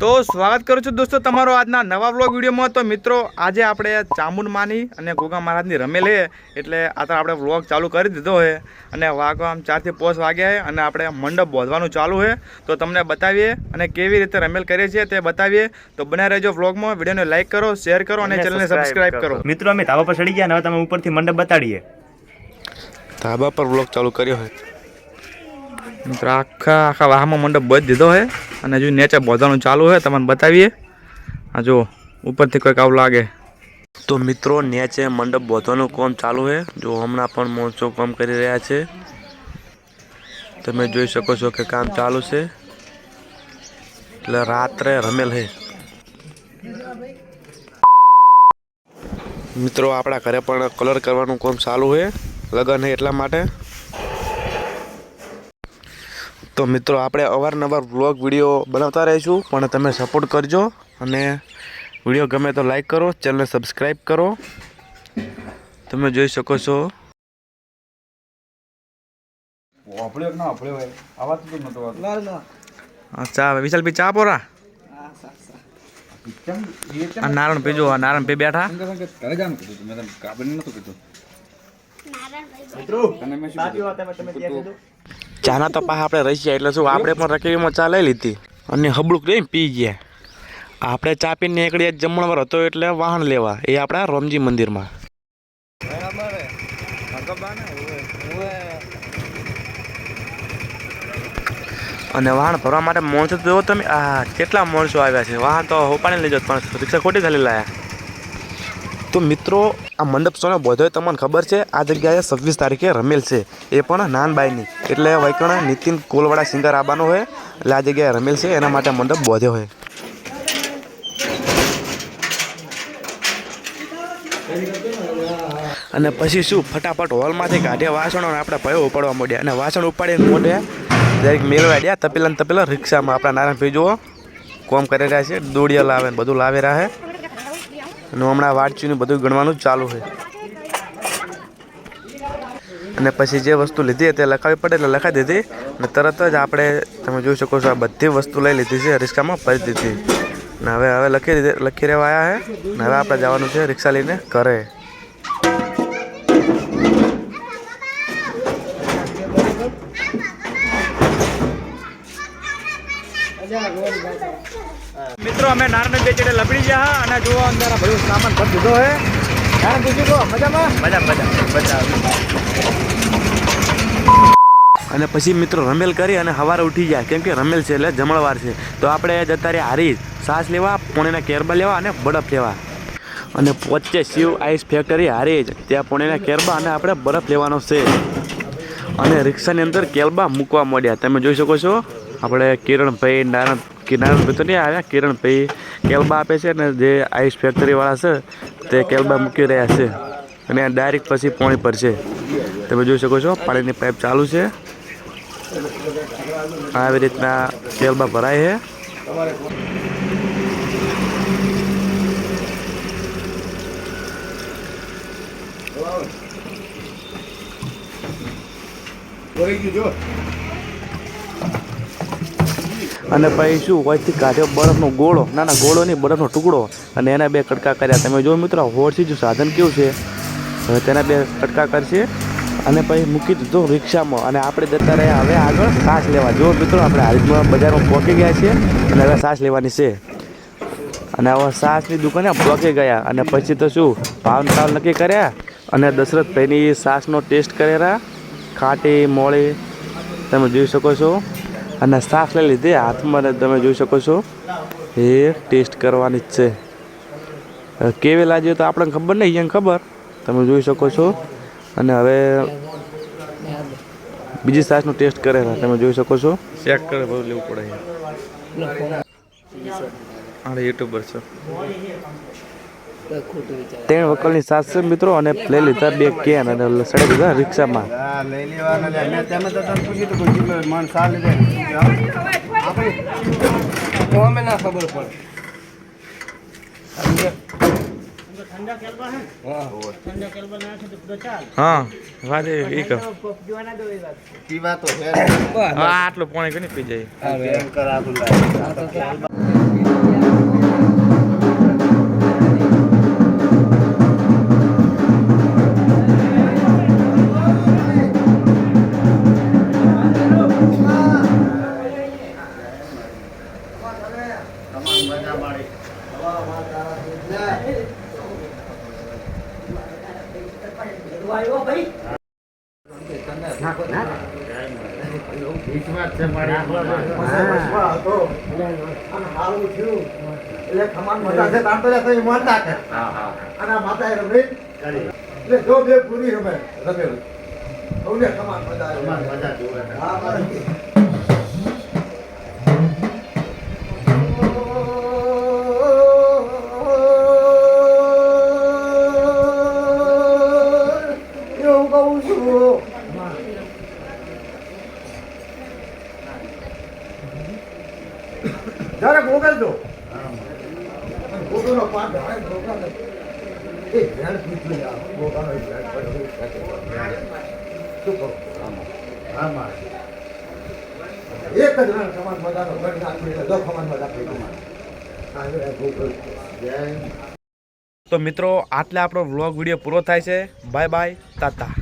તો સ્વાગત કરું છું દોસ્તો તમારો આજના નવા વ્લોગ વિડીયોમાં. તો મિત્રો આજે આપણે ચામુંડમાની અને ગોગા મહારાજની રમેલ લઈએ એટલે આ તો આપણે વ્લોગ ચાલુ કરી દીધો છે અને વાગવા આમ ચારથી પાંચ વાગ્યા છે અને આપણે મંડપ બોધવાનું ચાલુ છે તો તમને બતાવીએ અને કેવી રીતે રમેલ કરીએ છીએ તે બતાવીએ. તો બને રહેજો વ્લોગમાં વિડીયોને લાઇક કરો શેર કરો અને ચેનલને સબસ્ક્રાઇબ કરો. મિત્રો અમે ધાબા પર ચડી ગયા અને હવે તમે ઉપરથી મંડપ બતાડીએ. ધાબા પર વ્લોગ ચાલુ કર્યો છે મિત્રો આખા આખા વાહમાં મંડપ બધ દીધો છે અને હજુ નેચર બોધવાનું ચાલુ હોય, તમને બતાવીએ. આ જો, ઉપરથી કંઈક આવું લાગે. તો મિત્રો, નેચે મંડપ બોધવાનું કામ ચાલુ છે. જો હમણાં પણ માણસો કામ કરી રહ્યા છે. તમે જોઈ શકો છો કે કામ ચાલુ છે. એટલે રાત્રે રમેલ છે મિત્રો, આપણા ઘરે પણ કલર કરવાનું કામ ચાલુ છે. લગન છે એટલા માટે. તો મિત્રો આપણે અવારનવાર વ્લોગ વીડિયો બનાવતા રહીશું પણ તમે સપોર્ટ કરજો અને વીડિયો ગમે તો લાઈક કરો ચેનલને સબસ્ક્રાઈબ કરો. તમે જોઈ શકો છો. ચા વિશાલ ભાઈ ચા પોરા? આ નારાયણ પીજો આ નારણ પી બેઠા. ચાના તો પાછા આપણે રહી ગયા એટલે શું આપણે પણ રકેબીમાં ચા લઈ લીધી. અને હબળુક લઈને પી ગયા. આપણે ચા પીને નીકળીએ જમણવાર હતો એટલે વાહન લેવા. એ આપણા રોમજી મંદિરમાં. અને વાહન ભરવા માટે માણસો જોવો તમે. આ કેટલા માણસો આવ્યા છે? વાહન તો હોપાણી લઈ જતો પણ રિક્ષા ખોટી ખાલી લાયા તો મિત્રો, આ મંડપ સોનો બધોય તમને ખબર છે, આ જગ્યાએ છવ્વીસ તારીખે રમેલ છે. એ પણ નાનબાઈની. એટલે વૈકણ નીતિન કોલવાળા સિંગર આવવાનો હોય, એટલે આ જગ્યાએ રમેલ છે, એના માટે મંડપ બોધ્યો હોય. અને પછી શું, ફટાફટ હોલમાંથી કાઢ્યા વાસણો આપણે ભયો ઉપાડવા માંડ્યા. અને વાસણ ઉપાડીને મોઢે દરેક મેળવા ગયા તપેલા ને તપેલા, રિક્ષામાં આપણા નારાયણભાઈ જુઓ, કોમ કરી રહ્યા છે દોડિયા લાવે ને બધું લાવી રહ્યા અને હમણાં વાંચ્યું બધું ગણવાનું ચાલુ છે. અને પછી જે વસ્તુ લીધી તે લખાવી પડે એટલે લખાવી દીધી અને તરત જ આપણે તમે જોઈ શકો છો આ બધી વસ્તુ લઈ લીધી છે, રિક્ષામાં ભરી દીધી. ને હવે હવે લખી દીધી લખી રહેવા આવ્યા છે ને હવે આપણે જવાનું છે રિક્ષા લઈને ઘરે. મિત્રો અમે નારાયણ બે ચડે લપડી ગયા અને જુઓ અંદર આ બધું સામાન ભર દીધો હે. નારાયણ બીજું કહો મજામાં? મજા મજા મજા. અને પછી મિત્રો રમેલ કરી અને સવારે ઉઠી ગયા. કેમ કે રમેલ છે એટલે જમણવાર છે. તો આપણે જતા રહ્યા હારી સાસ લેવા પુણેના કેરબા લેવા અને બરફ લેવા. અને પોચે શિવ આઈસ ફેક્ટરી હારી જ. ત્યાં પુણેના કેરબા અને આપણે બરફ લેવાનો છે. અને રિક્ષાની અંદર કેરબા મૂકવા માંડ્યા તમે જોઈ શકો છો. આપણે કિરણભાઈ નારાયણ કે નારાયણભાઈ તો નહીં આવ્યા. કિરણ ભાઈ કેલબા આપે છે ને, જે આઈસ ફેક્ટરીવાળા છે, તે કેલબા મૂકી રહ્યા છે. અને આ ડાયરેક્ટ પછી પોણી પર છે. તમે જોઈ શકો છો, પાણીની પાઇપ ચાલુ છે. આવી રીતના કેલબા ભરાય છે. અને પછી શું વચ્ચે કાઢ્યો બરફનો ગોળો ના ના ગોળો નહીં, બરફનો ટુકડો. અને એના બે કટકા કર્યા. તમે જો મિત્રો હોડથી જો સાધન કેવું છે? હવે તેના બે કટકા કરશે અને પછી મૂકી દીધો રિક્ષામાં. અને આપણે જતા રહ્યા, હવે આગળ સાસ લેવા. જો મિત્રો, આપણે હાલમાં બજારમાં પહોંચી ગયા છીએ અને હવે સાસ લેવાની છે. અને હવે સાસની દુકાને પહોંચી ગયા. અને પછી તો શું ભાવ તાવ નક્કી કર્યા અને દશરથ દશરથભાઈની સાસનો ટેસ્ટ કરેલા. ખાટી, મોળી, તમે જોઈ શકો છો. અને સાસ લઈ લીધી હાથમાં ને તમે જોઈ શકો છો એ ટેસ્ટ કરવાની જ છે. કેવી લાગ્યો તો આપણને ખબર નહીં અહીંયા ખબર. તમે જોઈ શકો છો. અને હવે બીજી સાસનો ટેસ્ટ કરેલા તમે જોઈ શકો છો. ચેક કરે બહુ લેવું પડે યુટ્યુબર છે. ત્રણ વકલની સાસ છે મિત્રો અને લઈ લીધા બે કેન અને સડી દીધા રિક્ષામાં. વાત એ કહો. હા આટલું પાણી કોની પી જાય? જો બે પૂરી રમે રમે બહુ લે ખમાન મજા મજા હા તો મિત્રો આટલે આપણો વ્લોગ વીડિયો પૂરો થાય છે. બાય બાય તાતા